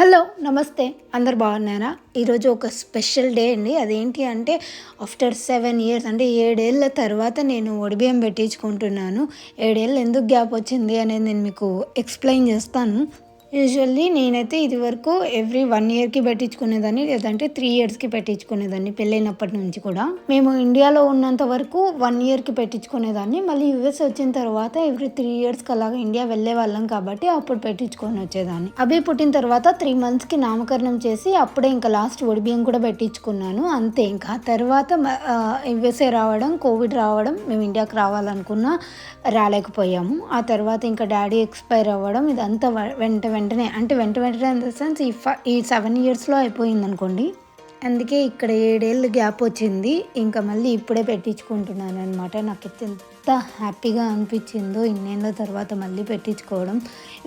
Hello నమస్తే. అందరు బాగున్నారా? ఈరోజు ఒక స్పెషల్ డే అండి. అదేంటి అంటే ఆఫ్టర్ సెవెన్ ఇయర్స్ అంటే ఏడేళ్ళ తర్వాత నేను ఒడిబియం పెట్టించుకుంటున్నాను. ఏడేళ్ళు ఎందుకు గ్యాప్ వచ్చింది అనేది నేను మీకు ఎక్స్ప్లెయిన్ చేస్తాను. యూజువల్లీ నేనైతే ఇది వరకు ఎవ్రీ వన్ ఇయర్కి పెట్టించుకునేదాన్ని లేదంటే త్రీ ఇయర్స్కి పెట్టించుకునేదాన్ని పెళ్ళైనప్పటి నుంచి కూడా. మేము ఇండియాలో ఉన్నంత వరకు వన్ ఇయర్కి పెట్టించుకునేదాన్ని. మళ్ళీ యూఎస్ వచ్చిన తర్వాత ఎవ్రీ త్రీ ఇయర్స్కి అలాగా ఇండియా వెళ్ళే వాళ్ళం కాబట్టి అప్పుడు పెట్టించుకొని వచ్చేదాన్ని. అభి పుట్టిన తర్వాత త్రీ మంత్స్కి నామకరణం చేసి అప్పుడే ఇంకా లాస్ట్ ఒడిబియ్యం కూడా పెట్టించుకున్నాను. అంతే. ఇంకా తర్వాత యుఎస్ఏ రావడం కోవిడ్ రావడం మేము ఇండియాకి రావాలనుకున్నా రాలేకపోయాము. ఆ తర్వాత ఇంకా డాడీ ఎక్స్పైర్ అవ్వడం ఇదంతా వెంట వెంట వెంటనే అంటే వెంట వెంటనే ఇన్ ద సెన్స్ ఈ ఫ ఈ సెవెన్ ఇయర్స్లో అయిపోయింది అనుకోండి. అందుకే ఇక్కడ ఏడేళ్ళు గ్యాప్ వచ్చింది. ఇంకా మళ్ళీ ఇప్పుడే పెట్టించుకుంటున్నాను అనమాట నాకు ఎంత హ్యాపీగా అనిపించిందో ఇన్నేళ్ళ తర్వాత మళ్ళీ పెట్టించుకోవడం.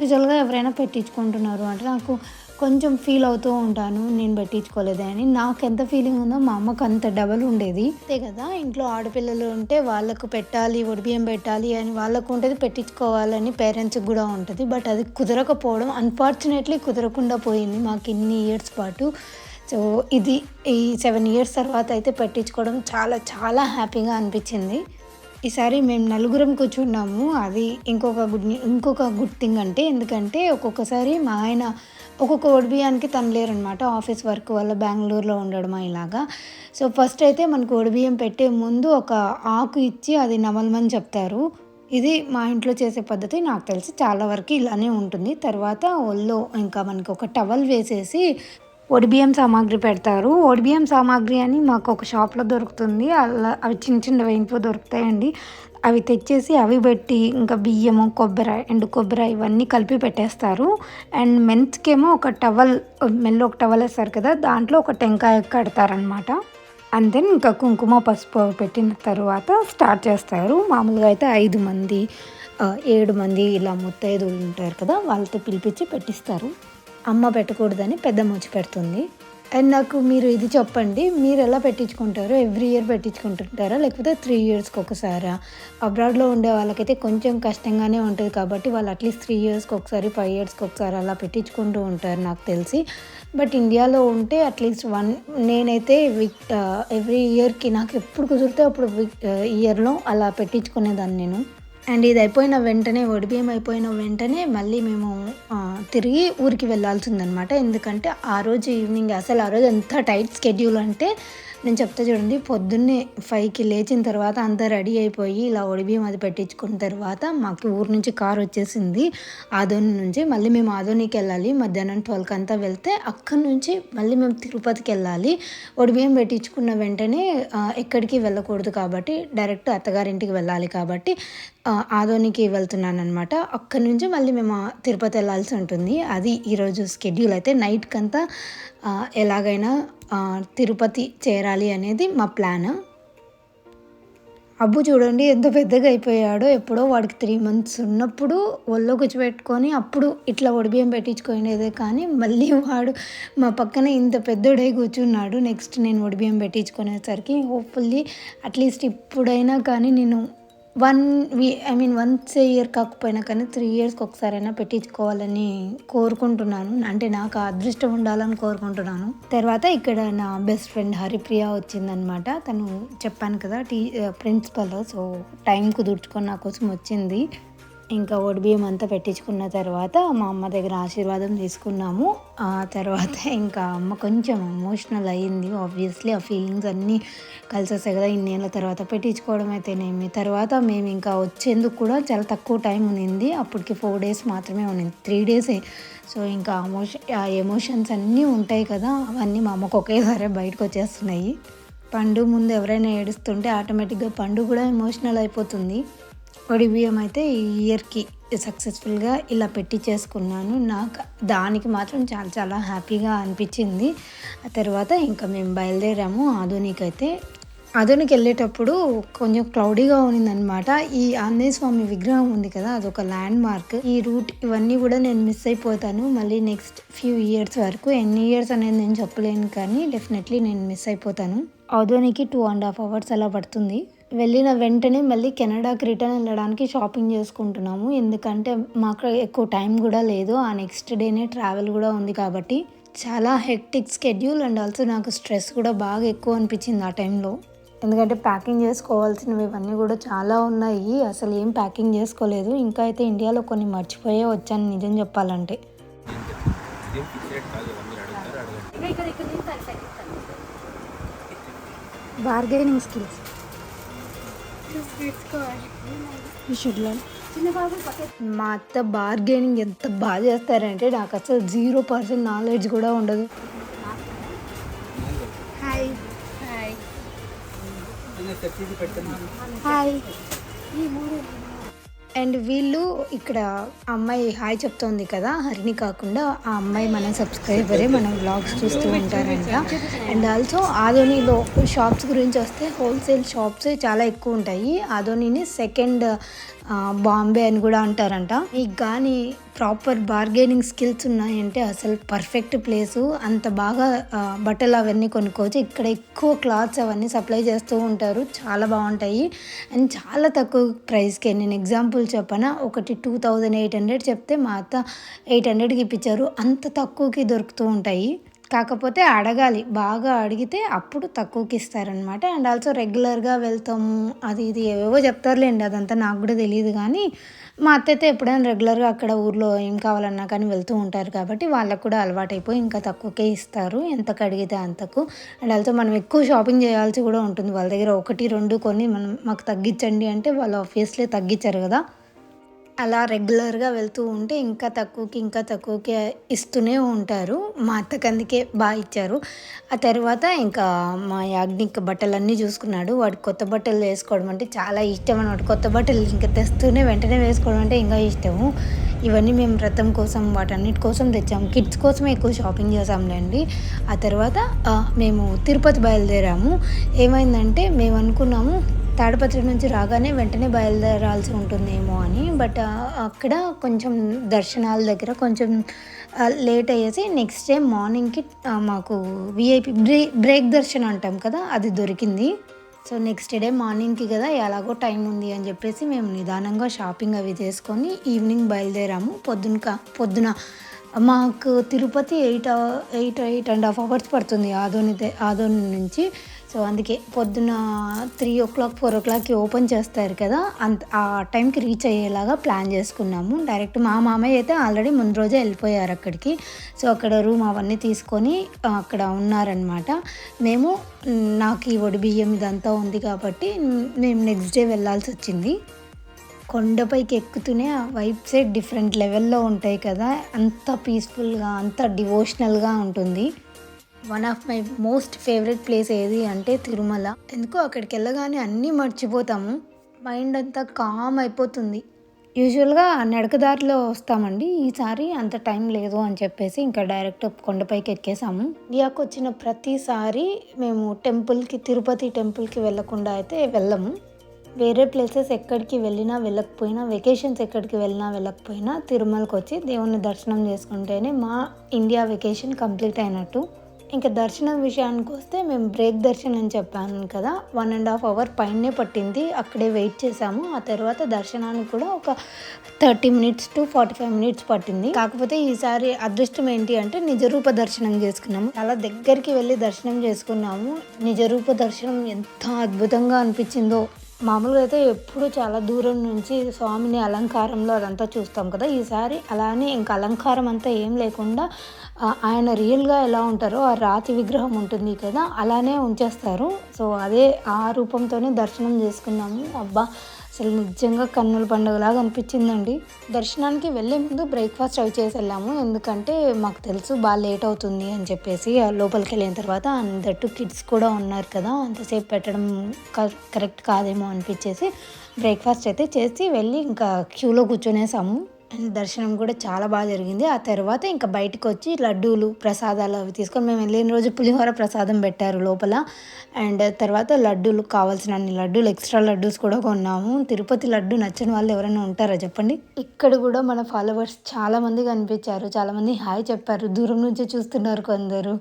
యూజువల్గా ఎవరైనా పెట్టించుకుంటున్నారు అంటే నాకు కొంచెం ఫీల్ అవుతూ ఉంటాను నేను పెట్టించుకోలేదే అని. నాకు ఎంత ఫీలింగ్ ఉందో మా అమ్మకు అంత డబల్ ఉండేది. అంతే కదా ఇంట్లో ఆడపిల్లలు ఉంటే వాళ్ళకు పెట్టాలి ఒడిబియ్యం పెట్టాలి అని వాళ్ళకు ఉంటుంది పెట్టించుకోవాలని పేరెంట్స్కి కూడా ఉంటుంది. బట్ అది కుదరకపోవడం అన్ఫార్చునేట్లీ కుదరకుండా పోయింది మాకు ఇన్ని ఇయర్స్ పాటు. సో ఇది ఈ సెవెన్ ఇయర్స్ తర్వాత అయితే పెట్టించుకోవడం చాలా చాలా హ్యాపీగా అనిపించింది. ఈసారి మేము నలుగురం కూర్చున్నాము. అది ఇంకొక గుడ్ ఇంకొక గుడ్ థింగ్ అంటే ఎందుకంటే ఒక్కొక్కసారి మా ఆయన ఒక్కొక్క ఒడిబియ్యానికి తను లేరనమాట. ఆఫీస్ వర్క్ వల్ల బెంగళూరులో ఉండడమా ఇలాగా. సో ఫస్ట్ అయితే మనకు ఒడిబియ్యం పెట్టే ముందు ఒక ఆకు ఇచ్చి అది నమలమని చెప్తారు. ఇది మా ఇంట్లో చేసే పద్ధతి. నాకు తెలిసి చాలా వరకు ఇలానే ఉంటుంది. తర్వాత ఒళ్ళో ఇంకా మనకి ఒక టవల్ వేసేసి ఒడిబియ్యం సామాగ్రి పెడతారు. ఒడిబియ్యం సామాగ్రి అని మాకు ఒక షాప్లో దొరుకుతుంది. అలా అవి చిన్న చిన్నవి ఇంట్లో దొరుకుతాయండి. అవి తెచ్చేసి అవి పెట్టి ఇంకా బియ్యము కొబ్బరి అండ్ కొబ్బరి ఇవన్నీ కలిపి పెట్టేస్తారు. అండ్ మెంత్కేమో ఒక టవల్ మెల్లో ఒక టవల్ వేస్తారు కదా దాంట్లో ఒక టెంకాయ కడతారనమాట అండ్ దెన్ ఇంకా కుంకుమ పసుపు పెట్టిన తర్వాత స్టార్ట్ చేస్తారు. మామూలుగా అయితే ఐదు మంది ఏడు మంది ఇలా ముత్తైదులు ఉంటారు కదా వాళ్ళతో పిలిపించి పెట్టిస్తారు. అమ్మ పెట్టకూడదని పెద్ద ముచ్చి పెడుతుంది. అండ్ నాకు మీరు ఇది చెప్పండి మీరు ఎలా పెట్టించుకుంటారు ఎవ్రీ ఇయర్ పెట్టించుకుంటుంటారా? లేకపోతే త్రీ ఇయర్స్కి ఒకసారా? అబ్రాడ్లో ఉండే వాళ్ళకైతే కొంచెం కష్టంగానే ఉంటుంది కాబట్టి వాళ్ళు అట్లీస్ట్ త్రీ ఇయర్స్కి ఒకసారి ఫైవ్ ఇయర్స్కి ఒకసారి అలా పెట్టించుకుంటూ ఉంటారు నాకు తెలిసి. బట్ ఇండియాలో ఉంటే అట్లీస్ట్ వన్ నేనైతే వీక్ ఎవ్రీ ఇయర్కి నాకు ఎప్పుడు కుదిరితే అప్పుడు ఇయర్లో అలా పెట్టించుకునేదాన్ని నేను. అండ్ ఇది అయిపోయిన వెంటనే ఒడిబియ్యం అయిపోయిన వెంటనే మళ్ళీ మేము తిరిగి ఊరికి వెళ్ళాల్సిందనమాట. ఎందుకంటే ఆ రోజు ఈవినింగ్ అసలు ఆ రోజు ఎంత టైట్ స్కెడ్యూల్ అంటే నేను చెప్తా చూడండి పొద్దున్నే ఫైవ్కి లేచిన తర్వాత అంతా రెడీ అయిపోయి ఇలా ఒడిబియ్యం అది పెట్టించుకున్న తర్వాత మాకు ఊరు నుంచి కార్ వచ్చేసింది. ఆదోని నుంచి మళ్ళీ మేము ఆదోనికి వెళ్ళాలి. మధ్యాహ్నం ట్వెల్వ్కి అంతా వెళ్తే అక్కడి నుంచి మళ్ళీ మేము తిరుపతికి వెళ్ళాలి. ఒడిబియ్యం పెట్టించుకున్న వెంటనే ఎక్కడికి వెళ్ళకూడదు కాబట్టి డైరెక్ట్ అత్తగారింటికి వెళ్ళాలి కాబట్టి ఆదోనికి వెళ్తున్నాను అనమాట అక్కడి నుంచి మళ్ళీ మేము తిరుపతి వెళ్ళాల్సి ఉంటుంది. అది ఈరోజు స్కెడ్యూల్ అయితే నైట్కి అంతా ఎలాగైనా తిరుపతి చేరాలి అనేది మా ప్లాన్. అబ్బు చూడండి ఎంత పెద్దగా అయిపోయాడో. ఎప్పుడో వాడికి త్రీ మంత్స్ ఉన్నప్పుడు ఒళ్ళో కూర్చోబెట్టుకొని అప్పుడు ఇట్లా ఒడిబియ్యం పెట్టించుకునేదే. కానీ మళ్ళీ వాడు మా పక్కన ఇంత పెద్దోడై కూర్చున్నాడు. నెక్స్ట్ నేను ఒడిబియ్యం పెట్టించుకునేసరికి హోప్ఫుల్లీ అట్లీస్ట్ ఇప్పుడైనా కానీ నేను one we I mean once year కాకపోయినా కానీ త్రీ ఇయర్స్కి ఒకసారైనా పెట్టించుకోవాలని కోరుకుంటున్నాను. అంటే నాకు అదృష్టం ఉండాలని కోరుకుంటున్నాను. తర్వాత ఇక్కడ నా బెస్ట్ ఫ్రెండ్ హరిప్రియ వచ్చిందనమాట. తను చెప్పాను కదా టీ ప్రిన్సిపల్. సో టైం కుదుర్చుకొని నా కోసం వచ్చింది. ఇంకా ఒడిబియ్యం అంతా పెట్టించుకున్న తర్వాత మా అమ్మ దగ్గర ఆశీర్వాదం తీసుకున్నాము. ఆ తర్వాత ఇంకా అమ్మ కొంచెం ఎమోషనల్ అయ్యింది. ఆబ్వియస్లీ ఆ ఫీలింగ్స్ అన్నీ కలిసి వస్తాయి కదా ఇన్నేళ్ళ తర్వాత పెట్టించుకోవడం అయితేనేమి. తర్వాత మేము ఇంకా వచ్చేందుకు కూడా చాలా తక్కువ టైం ఉన్నింది. అప్పటికి ఫోర్ డేస్ మాత్రమే ఉన్నింది. త్రీ డేసే సో ఇంకా ఎమోషన్ ఆ ఎమోషన్స్ అన్నీ ఉంటాయి కదా అవన్నీ మా అమ్మకు ఒకేసారి బయటకు వచ్చేస్తున్నాయి. పండు ముందు ఎవరైనా ఏడుస్తుంటే ఆటోమేటిక్గా పండు కూడా ఎమోషనల్ అయిపోతుంది. బియ్యం అయితే ఈ ఇయర్కి సక్సెస్ఫుల్గా ఇలా పెట్టి చేసుకున్నాను. నాకు దానికి మాత్రం చాలా చాలా హ్యాపీగా అనిపించింది. ఆ తర్వాత ఇంకా మేము బయలుదేరాము ఆధునిక్ అయితే. ఆధునిక్ వెళ్ళేటప్పుడు కొంచెం క్లౌడీగా ఉన్నిందనమాట ఈ ఆంజనేయ స్వామి విగ్రహం ఉంది కదా అదొక ల్యాండ్ మార్క్ ఈ రూట్ ఇవన్నీ కూడా నేను మిస్ అయిపోతాను. మళ్ళీ నెక్స్ట్ ఫ్యూ ఇయర్స్ వరకు ఎన్ని ఇయర్స్ అనేది నేను చెప్పలేను కానీ డెఫినెట్లీ నేను మిస్ అయిపోతాను. ఆధునికి టూ అండ్ హాఫ్ అవర్స్ అలా పడుతుంది. వెళ్ళిన వెంటనే మళ్ళీ కెనడాకి రిటర్న్ వెళ్ళడానికి షాపింగ్ చేసుకుంటున్నాము. ఎందుకంటే మాకు ఎక్కువ టైం కూడా లేదు. ఆ నెక్స్ట్ డేనే ట్రావెల్ కూడా ఉంది కాబట్టి చాలా హెక్టిక్ స్కెడ్యూల్ అండ్ ఆల్సో నాకు స్ట్రెస్ కూడా బాగా ఎక్కువ అనిపించింది ఆ టైంలో. ఎందుకంటే ప్యాకింగ్ చేసుకోవాల్సినవి ఇవన్నీ కూడా చాలా ఉన్నాయి. అసలు ఏం ప్యాకింగ్ చేసుకోలేదు. ఇంకా అయితే ఇండియాలో కొన్ని మర్చిపోయే వచ్చాను నిజం చెప్పాలంటే. బార్గెనింగ్ స్కిల్స్ మా అత్త బార్గెనింగ్ ఎంత బాగా చేస్తారంటే నాకు అసలు జీరో పర్సెంట్ నాలెడ్జ్ కూడా ఉండదు. హాయ్ హాయ్ అండ్ వీళ్ళు ఇక్కడ అమ్మాయి హాయ్ చెప్తోంది కదా హరిని కాకుండా ఆ అమ్మాయి మన సబ్స్క్రైబరే మనం బ్లాగ్స్ చూస్తూ ఉంటారంట. అండ్ ఆల్సో ఆధోనిలో షాప్స్ గురించి వస్తే హోల్సేల్ షాప్స్ చాలా ఎక్కువ ఉంటాయి. ఆధోనిని సెకండ్ బాంబే అని కూడా అంటారంట. మీకు కానీ ప్రాపర్ బార్గెనింగ్ స్కిల్స్ ఉన్నాయంటే అసలు పర్ఫెక్ట్ ప్లేసు. అంత బాగా బట్టలు అవన్నీ కొనుక్కోవచ్చు. ఇక్కడ ఎక్కువ క్లాత్స్ అవన్నీ సప్లై చేస్తూ ఉంటారు. చాలా బాగుంటాయి. అండ్ చాలా తక్కువ ప్రైస్కే. నేను ఎగ్జాంపుల్ చెప్పాను? ఒకటి టూ థౌజండ్ ఎయిట్ హండ్రెడ్ చెప్తే మా అత్త ఎయిట్ హండ్రెడ్కి ఇప్పించారు అంత తక్కువకి దొరుకుతూ ఉంటాయి. కాకపోతే అడగాలి. బాగా అడిగితే అప్పుడు తక్కువకి ఇస్తారనమాట అండ్ ఆల్సో రెగ్యులర్గా వెళ్తాము అది ఇది ఏవేవో చెప్తారులేండి అదంతా నాకు కూడా తెలియదు కానీ మా అత్త అయితే ఎప్పుడైనా రెగ్యులర్గా అక్కడ ఊర్లో ఏం కావాలన్నా కానీ వెళ్తూ ఉంటారు కాబట్టి వాళ్ళకు కూడా అలవాటైపోయి ఇంకా తక్కువకే ఇస్తారు. ఎంతకు అడిగితే అంతకు. అండ్ ఆల్సో మనం ఎక్కువ షాపింగ్ చేయాల్సి కూడా ఉంటుంది. వాళ్ళ దగ్గర ఒకటి రెండు కొని మనం మాకు తగ్గించండి అంటే వాళ్ళు ఆబ్వియస్లీ తగ్గించారు కదా. అలా రెగ్యులర్గా వెళ్తూ ఉంటే ఇంకా తక్కువకి ఇంకా తక్కువకి ఇస్తూనే ఉంటారు. మా అత్తకి అందుకే బాగా ఇచ్చారు. ఆ తర్వాత ఇంకా మా యాజ్ఞిక్ బట్టలన్నీ చూసుకున్నాడు. వాడు కొత్త బట్టలు వేసుకోవడం అంటే చాలా ఇష్టం అనమాట కొత్త బట్టలు ఇంకా తెస్తూనే వెంటనే వేసుకోవడం అంటే ఇంకా ఇష్టము. ఇవన్నీ మేము వ్రతం కోసం వాటన్నిటి కోసం తెచ్చాము. కిడ్స్ కోసమే ఎక్కువ షాపింగ్ చేసాంలేండి ఆ తర్వాత మేము తిరుపతి బయలుదేరాము. ఏమైందంటే మేము అనుకున్నాము తాడపత్రి నుంచి రాగానే వెంటనే బయలుదేరాల్సి ఉంటుందేమో అని. బట్ అక్కడ కొంచెం దర్శనాల దగ్గర కొంచెం లేట్ అయ్యేసి నెక్స్ట్ డే మార్నింగ్కి మాకు విఐపి బ్రే బ్రేక్ దర్శనం అంటాం కదా అది దొరికింది. సో నెక్స్ట్ డే మార్నింగ్కి కదా ఎలాగో టైం ఉంది అని చెప్పేసి మేము నిదానంగా షాపింగ్ అవి చేసుకొని ఈవినింగ్ బయలుదేరాము. పొద్దున పొద్దున మాకు Tirupati eight eight eight and half hours పడుతుంది ఆదోని ఆదోని నుంచి. సో అందుకే పొద్దున త్రీ ఓ క్లాక్ ఫోర్ ఓ క్లాక్కి ఓపెన్ చేస్తారు కదా అంత ఆ టైంకి రీచ్ అయ్యేలాగా ప్లాన్ చేసుకున్నాము. డైరెక్ట్ మా మామయ్య అయితే ఆల్రెడీ ముందు రోజే వెళ్ళిపోయారు అక్కడికి. సో అక్కడ రూమ్ అవన్నీ తీసుకొని అక్కడ ఉన్నారనమాట మేము నాకు ఈ ఒడి బియ్యం ఇదంతా ఉంది కాబట్టి మేము నెక్స్ట్ డే వెళ్ళాల్సి వచ్చింది. కొండపైకి ఎక్కుతూనే ఆ వైబ్సే డిఫరెంట్ లెవెల్లో ఉంటాయి కదా అంత పీస్ఫుల్గా అంత డివోషనల్గా ఉంటుంది. One of my most favourite place ఏది అంటే తిరుమల. ఎందుకో అక్కడికి వెళ్ళగానే అన్నీ మర్చిపోతాము. మైండ్ అంతా కామ్ అయిపోతుంది. యూజువల్గా నడకదారిలో వస్తామండి. ఈసారి అంత టైం లేదు అని చెప్పేసి ఇంకా డైరెక్ట్ కొండపైకి ఎక్కేసాము. ఇండియాకు వచ్చిన ప్రతిసారి మేము టెంపుల్కి తిరుపతి టెంపుల్కి వెళ్ళకుండా అయితే వెళ్ళము. వేరే ప్లేసెస్ ఎక్కడికి వెళ్ళినా వెళ్ళకపోయినా వెకేషన్స్ ఎక్కడికి వెళ్ళినా వెళ్ళకపోయినా తిరుమలకి వచ్చి దేవుని దర్శనం చేసుకుంటేనే మా ఇండియా వెకేషన్ కంప్లీట్ అయినట్టు. ఇంకా దర్శనం విషయానికి వస్తే మేము బ్రేక్ దర్శనం అని చెప్పాను కదా వన్ అండ్ హాఫ్ అవర్ పైనే పట్టింది. అక్కడే వెయిట్ చేసాము. ఆ తర్వాత దర్శనానికి కూడా ఒక thirty minutes to forty five minutes పట్టింది. కాకపోతే ఈసారి అదృష్టం ఏంటి అంటే నిజరూప దర్శనం చేసుకున్నాము. చాలా దగ్గరికి వెళ్ళి దర్శనం చేసుకున్నాము. నిజరూప దర్శనం ఎంత అద్భుతంగా అనిపించిందో. మామూలుగా అయితే ఎప్పుడు చాలా దూరం నుంచి స్వామిని అలంకారంలో అదంతా చూస్తాం కదా. ఈసారి అలానే ఇంకా అలంకారం అంతా ఏం లేకుండా ఆయన రియల్గా ఎలా ఉంటారో ఆ రాతి విగ్రహం ఉంటుంది కదా అలానే ఉంచేస్తారు. సో అదే ఆ రూపంతోనే దర్శనం చేసుకున్నాము. అబ్బా అసలు నిజంగా కన్నుల పండుగలాగా అనిపించిందండి. దర్శనానికి వెళ్ళే ముందు బ్రేక్ఫాస్ట్ అవి చేసి వెళ్ళాము. ఎందుకంటే మాకు తెలుసు బాగా లేట్ అవుతుంది అని చెప్పేసి ఆ లోపలికి వెళ్ళిన తర్వాత అందట్టు కిడ్స్ కూడా ఉన్నారు కదా అంతసేపు పెట్టడం కరెక్ట్ కాదేమో అనిపించేసి బ్రేక్ఫాస్ట్ అయితే చేసి వెళ్ళి ఇంకా క్యూలో కూర్చొనేసాము. అండ్ దర్శనం కూడా చాలా బాగా జరిగింది. ఆ తర్వాత ఇంకా బయటకు వచ్చి లడ్డూలు ప్రసాదాలు అవి తీసుకొని మేము వెళ్ళిన రోజు పులిహోర ప్రసాదం పెట్టారు లోపల. అండ్ తర్వాత లడ్డూలు కావాల్సిన అన్ని లడ్డూలు ఎక్స్ట్రా లడ్డూస్ కూడా కొన్నాము. తిరుపతి లడ్డు నచ్చని వాళ్ళు ఎవరైనా ఉంటారా చెప్పండి? ఇక్కడ కూడా మన ఫాలోవర్స్ చాలామంది కనిపించారు. చాలామంది హాయ్ చెప్పారు. దూరం నుంచి చూస్తున్నారు కొందరు.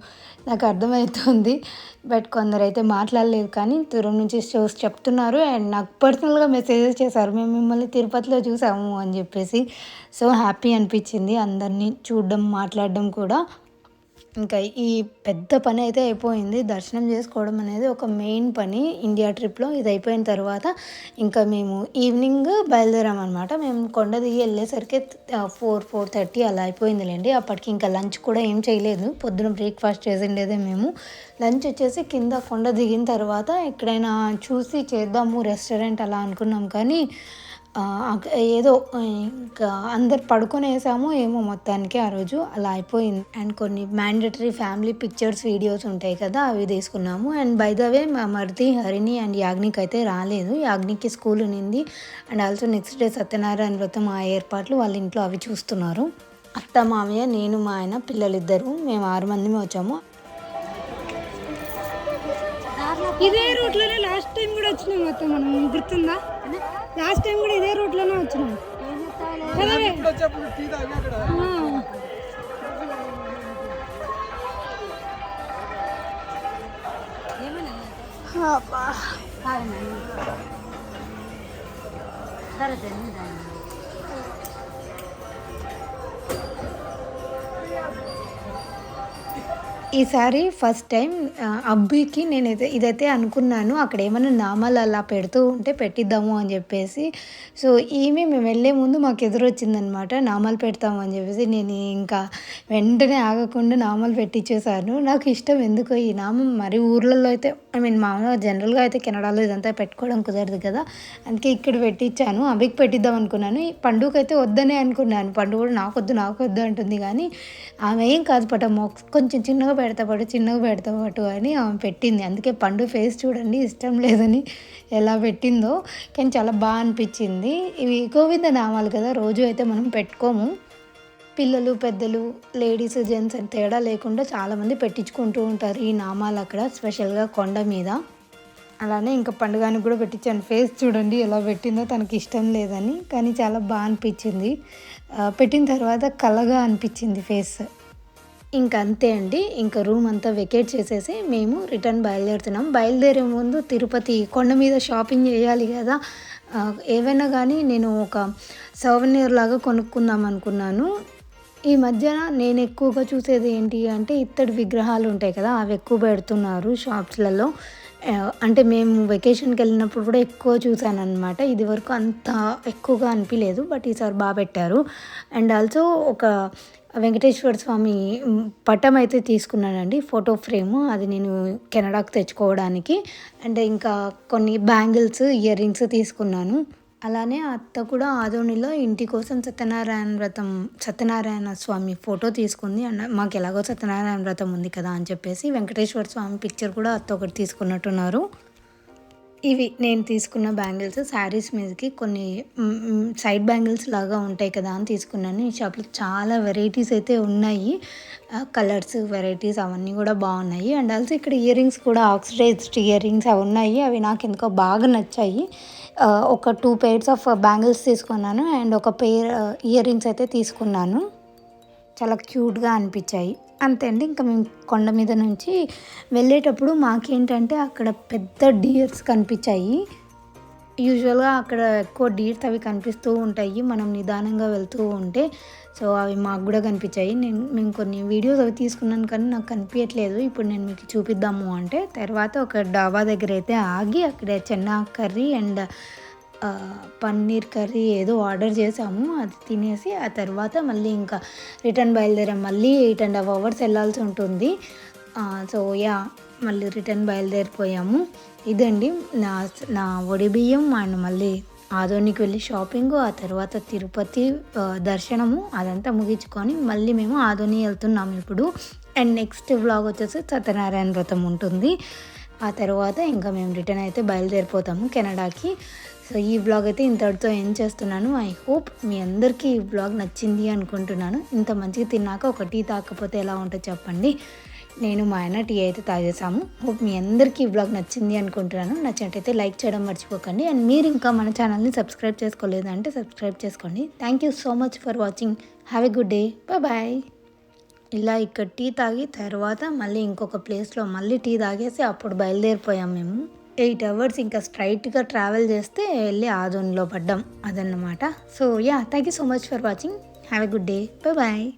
నాకు అర్థమవుతుంది బట్ కొందరైతే మాట్లాడలేదు కానీ దూరం నుంచి షోస్ చెప్తున్నారు. అండ్ నాకు పర్సనల్గా మెసేజెస్ చేశారు. మేము మిమ్మల్ని తిరుపతిలో చూసాము అని చెప్పేసి. సో హ్యాపీ అనిపించింది అందరినీ చూడడం మాట్లాడడం కూడా. ఇంకా ఈ పెద్ద పని అయితే అయిపోయింది. దర్శనం చేసుకోవడం అనేది ఒక మెయిన్ పని ఇండియా ట్రిప్లో. ఇది అయిపోయిన తర్వాత ఇంకా మేము ఈవినింగ్ బయలుదేరామన్నమాట మేము కొండ దిగి వెళ్ళేసరికి ఫోర్ ఫోర్ థర్టీ అలా అయిపోయిందిలేండి. అప్పటికి ఇంకా లంచ్ కూడా ఏం చేయలేదు. పొద్దున బ్రేక్ఫాస్ట్ చేసిండేదే మేము. లంచ్ వచ్చేసి కింద కొండ దిగిన తర్వాత ఎక్కడైనా చూసి చేద్దాము రెస్టారెంట్ అలా అనుకున్నాం. కానీ ఏదో ఇంకా అందరు పడుకునేసాము ఏమో మొత్తానికి ఆ రోజు అలా అయిపోయింది. అండ్ కొన్ని మ్యాండటరీ ఫ్యామిలీ పిక్చర్స్ వీడియోస్ ఉంటాయి కదా అవి తీసుకున్నాము. అండ్ బై ద వే మా మరిది హరిణి అండ్ యాగ్నిక్ అయితే రాలేదు. యాగ్నికి స్కూల్ ఉన్నింది. And also next day Satyanarayana వ్రతం ఆ ఏర్పాట్లు వాళ్ళ ఇంట్లో అవి చూస్తున్నారు. అత్త మామయ్య నేను మా ఆయన పిల్లలిద్దరు మేము ఆరు మందిమే వచ్చాము. ఇదే రూట్లోనే లాస్ట్ టైం కూడా వచ్చినాం మొత్తం మనం. గుర్తుందా? లాస్ట్ టైం కూడా ఇదే రూట్లోనే వచ్చినాం కదవే? ఈసారి ఫస్ట్ టైం అబ్బికి నేనైతే ఇదైతే అనుకున్నాను. అక్కడ ఏమైనా నామాలు అలా పెడుతూ ఉంటే పెట్టిద్దాము అని చెప్పేసి. సో ఈమె మేము వెళ్ళే ముందు మాకు ఎదురొచ్చిందనమాట నామాలు పెడతాము అని చెప్పేసి. నేను ఇంకా వెంటనే ఆగకుండా నామాలు పెట్టించేసాను నాకు ఇష్టం ఎందుకో ఈ నామం మరి ఊర్లలో అయితే ఐ మీన్ మామూలుగా జనరల్గా అయితే కెనడాలో ఇదంతా పెట్టుకోవడం కుదరదు కదా. అందుకే ఇక్కడ పెట్టించాను అవికి పెట్టిద్దాం అనుకున్నాను. ఈ పండుగ అయితే వద్దనే అనుకున్నాను. పండుగ కూడా నాకొద్దు నాకొద్దు అంటుంది కానీ ఆమె ఏం కాదు పట. కొంచెం చిన్నగా పెడతా చిన్నగా పెడతా అని ఆమె పెట్టింది. అందుకే పండు ఫేస్ చూడండి ఇష్టం లేదని ఎలా పెట్టిందో. కానీ చాలా బాగా అనిపించింది. ఇవి గోవింద నామాలు కదా రోజు అయితే మనం పెట్టుకోము. పిల్లలు పెద్దలు లేడీస్ జెంట్స్ అని తేడా లేకుండా చాలామంది పెట్టించుకుంటూ ఉంటారు ఈ నామాలు అక్కడ స్పెషల్గా కొండ మీద. అలానే ఇంకా పండుగానికి కూడా పెట్టించాను. ఫేస్ చూడండి ఎలా పెట్టిందో తనకి ఇష్టం లేదని. కానీ చాలా బాగా అనిపించింది. పెట్టిన తర్వాత కలగా అనిపించింది ఫేస్ ఇంక అంతే అండి. ఇంకా రూమ్ అంతా వెకేట్ చేసేసి మేము రిటర్న్ బయలుదేరుతున్నాం. బయలుదేరే ముందు తిరుపతి కొండ మీద షాపింగ్ చేయాలి కదా. ఏవైనా కానీ నేను ఒక సౌవనీర్ లాగా కొనుక్కుందాం అనుకున్నాను. ఈ మధ్యన నేను ఎక్కువగా చూసేది ఏంటి అంటే ఇత్తడి విగ్రహాలు ఉంటాయి కదా అవి ఎక్కువ పెడుతున్నారు షాప్స్లలో. అంటే మేము వెకేషన్కి వెళ్ళినప్పుడు కూడా ఎక్కువ చూసాను అనమాట ఇది వరకు అంత ఎక్కువగా అనిపించలేదు బట్ ఈసారి బాగా పెట్టారు. అండ్ ఆల్సో ఒక వెంకటేశ్వర స్వామి పటం అయితే తీసుకున్నానండి ఫోటో ఫ్రేమ్ అది నేను కెనడాకు తెచ్చుకోవడానికి. అండ్ ఇంకా కొన్ని బ్యాంగిల్స్ ఇయర్ రింగ్స్ తీసుకున్నాను. అలానే అత్త కూడా ఆదోనిలో ఇంటి కోసం సత్యనారాయణ వ్రతం సత్యనారాయణ స్వామి ఫోటో తీసుకుంది. అండ్ మాకు ఎలాగో సత్యనారాయణ వ్రతం ఉంది కదా అని చెప్పేసి వెంకటేశ్వర స్వామి పిక్చర్ కూడా అత్త ఒకటి తీసుకున్నట్టున్నారు. ఇవి నేను తీసుకున్న బ్యాంగిల్స్ శారీస్ మీదకి కొన్ని సైడ్ బ్యాంగిల్స్ లాగా ఉంటాయి కదా అని తీసుకున్నాను. ఈ షాప్లో చాలా వెరైటీస్ అయితే ఉన్నాయి. కలర్స్ వెరైటీస్ అవన్నీ కూడా బాగున్నాయి. అండ్ ఆల్సో ఇక్కడ ఇయర్ రింగ్స్ కూడా ఆక్సిడైజ్డ్ ఇయర్ రింగ్స్ అవి ఉన్నాయి. అవి నాకు ఎందుకో బాగా నచ్చాయి. ఒక టూ పెయిర్స్ ఆఫ్ బ్యాంగిల్స్ తీసుకున్నాను. అండ్ ఒక పెయిర్ ఇయర్ రింగ్స్ అయితే తీసుకున్నాను. చాలా క్యూట్గా అనిపించాయి. అంతే అండి. ఇంకా మేము కొండ మీద నుంచి వెళ్ళేటప్పుడు మాకేంటంటే అక్కడ పెద్ద డియర్స్ కనిపించాయి. యూజువల్గా అక్కడ ఎక్కువ డీర్స్ అవి కనిపిస్తూ ఉంటాయి. మనం నిదానంగా వెళ్తూ ఉంటే సో అవి మాకు కూడా కనిపించాయి. నేను మేము కొన్ని వీడియోస్ అవి తీసుకున్నాను కానీ నాకు కనిపించట్లేదు. ఇప్పుడు నేను మీకు చూపిద్దాము అంటే తర్వాత ఒక డాబా దగ్గర అయితే ఆగి అక్కడ chana curry and paneer curry ఏదో ఆర్డర్ చేసాము అది తినేసి ఆ తర్వాత మళ్ళీ ఇంకా రిటర్న్ బయలుదేరాం. మళ్ళీ ఎయిట్ అండ్ హాఫ్ అవర్స్ వెళ్ళాల్సి ఉంటుంది. సో యా మళ్ళీ రిటర్న్ బయలుదేరిపోయాము. ఇదండి నా నా ఒడి బియ్యం అండ్ మళ్ళీ ఆదోనికి వెళ్ళి షాపింగ్ ఆ తర్వాత తిరుపతి దర్శనము అదంతా ముగించుకొని మళ్ళీ మేము ఆదోని వెళ్తున్నాము ఇప్పుడు. అండ్ నెక్స్ట్ వ్లాగ్ వచ్చేసి సత్యనారాయణ వ్రతం ఉంటుంది. ఆ తర్వాత ఇంకా మేము రిటర్న్ అయితే బయలుదేరిపోతాము కెనడాకి. సో ఈ బ్లాగ్ అయితే ఇంతటితో ఏం చేస్తున్నాను. ఐ హోప్ మీ అందరికీ ఈ బ్లాగ్ నచ్చింది అనుకుంటున్నాను. ఇంత మంచిగా తిన్నాక ఒక టీ తాకపోతే ఎలా ఉంటుందో చెప్పండి. నేను మా ఆయన టీ అయితే తాగేసాము హోప్ మీ అందరికీ ఈ బ్లాగ్ నచ్చింది అనుకుంటున్నాను. నచ్చినట్టయితే లైక్ చేయడం మర్చిపోకండి. అండ్ మీరు ఇంకా మన ఛానల్ని సబ్స్క్రైబ్ చేసుకోలేదు అంటే సబ్స్క్రైబ్ చేసుకోండి. Thank you so much for watching have a good day bye ఇలా ఇక్కడ టీ తాగి తర్వాత మళ్ళీ ఇంకొక ప్లేస్లో మళ్ళీ టీ తాగేసి అప్పుడు బయలుదేరిపోయాం మేము. ఎయిట్ అవర్స్ ఇంకా స్ట్రైట్గా ట్రావెల్ చేస్తే వెళ్ళి ఆదోన్లో పడ్డాం అదన్నమాట. So yeah thank you so much for watching have a good day bye